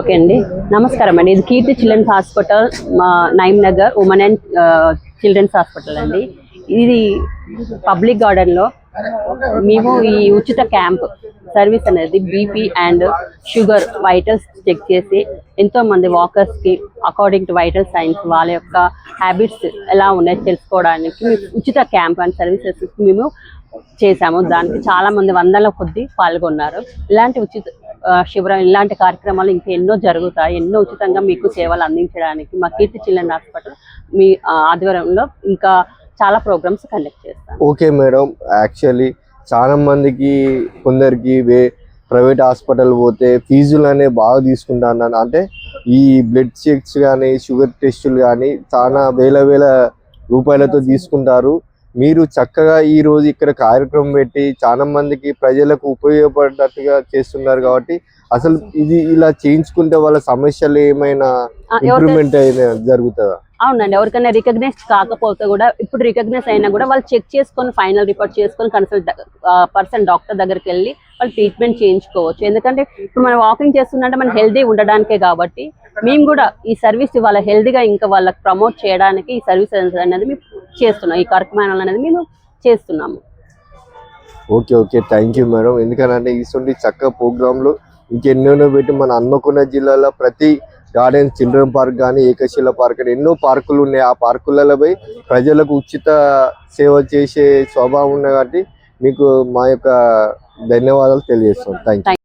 Okay అండి. నమస్కారం అండి. ఇది కీర్తి చిల్డ్రన్స్ హాస్పిటల్ మా Naim Nagar women and children's hospital అండి. ఇది పబ్లిక్ గార్డెన్లో మేము ఈ ఉచిత క్యాంప్ సర్వీస్ అనేది BP and sugar vitals check చేసి ఎంతో మంది వాకర్స్కి అకార్డింగ్ టు వైటల్ సైన్స్ వాళ్ళ యొక్క హ్యాబిట్స్ ఎలా ఉన్నాయో తెలుసుకోవడానికి ఉచిత క్యాంప్ అండ్ సర్వీసెస్ మేము చేశాము. దానికి చాలా మంది వందల కొద్ది పాల్గొన్నారు. ఇలాంటి ఉచిత శిబిరం ఇలాంటి కార్యక్రమాలు ఇంకా ఎన్నో జరుగుతాయి ఎన్నో ఉచితంగా మీకు సేవలు అందించడానికి మా కీర్తి చిల్డ్రన్ హాస్పిటల్ మీ ఆధ్వర్యంలో ఇంకా చాలా ప్రోగ్రామ్స్ కండక్ట్ చేస్తాం. ఓకే మేడం యాక్చువల్లీ చాలా మందికి కొందరికి వే ప్రైవేట్ హాస్పిటల్ పోతే ఫీజులు అనేవి బాగా తీసుకుంటాను అంటే ఈ బ్లడ్ చెక్స్ కానీ షుగర్ టెస్టులు కానీ చాలా వేల వేల రూపాయలతో తీసుకుంటారు. మీరు చక్కగా ఈ రోజు ఇక్కడ కార్యక్రమం పెట్టి చాలా మందికి ప్రజలకు ఉపయోగపడేటట్టుగా చేస్తున్నారు కాబట్టి అసలు ఇది ఇలా చేయించుకుంటే వాళ్ళ సమస్యలు ఏమైనా ఇంప్రూవ్మెంట్ అయినా జరుగుతుందా? అవునండి ఎవరికైనా రికగ్నైజ్ కాకపోతే కూడా ఇప్పుడు రికగ్నైజ్ అయినా కూడా వాళ్ళు చెక్ చేసుకొని ఫైనల్ రిపోర్ట్ చేసుకొని కన్సల్ట్ పర్సన్ డాక్టర్ దగ్గరికి వెళ్ళి వాళ్ళు ట్రీట్మెంట్ చేయించుకోవచ్చు. ఎందుకంటే ఇప్పుడు మనం వాకింగ్ చేస్తుందంటే మనం హెల్దీ ఉండడానికే కాబట్టి మేము కూడా ఈ సర్వీస్ వాళ్ళ హెల్దీగా ఇంకా వాళ్ళకి ప్రమోట్ చేయడానికి ఈ సర్వీస్ అనేది మేము చేస్తున్నాం. ఈ కార్యక్రమాలు అనేది మేము చేస్తున్నాము. Okay okay. Thank you madam ఎందుకంటే ఇటువంటి చక్క ప్రోగ్రాంలు ఇంకెన్నెన్నో పెట్టి మన హన్మకొండ జిల్లాలో ప్రతి గార్డెన్ చిల్డ్రన్ పార్క్ కానీ ఏకశిల పార్క్ కానీ ఎన్నో పార్కులు ఉన్నాయి. ఆ పార్కులలో ప్రజలకు ఉచిత సేవ చేసే స్వభావం ఉంది కాబట్టి మీకు మా యొక్క ధన్యవాదాలు తెలియజేస్తాం థ్యాంక్ యూ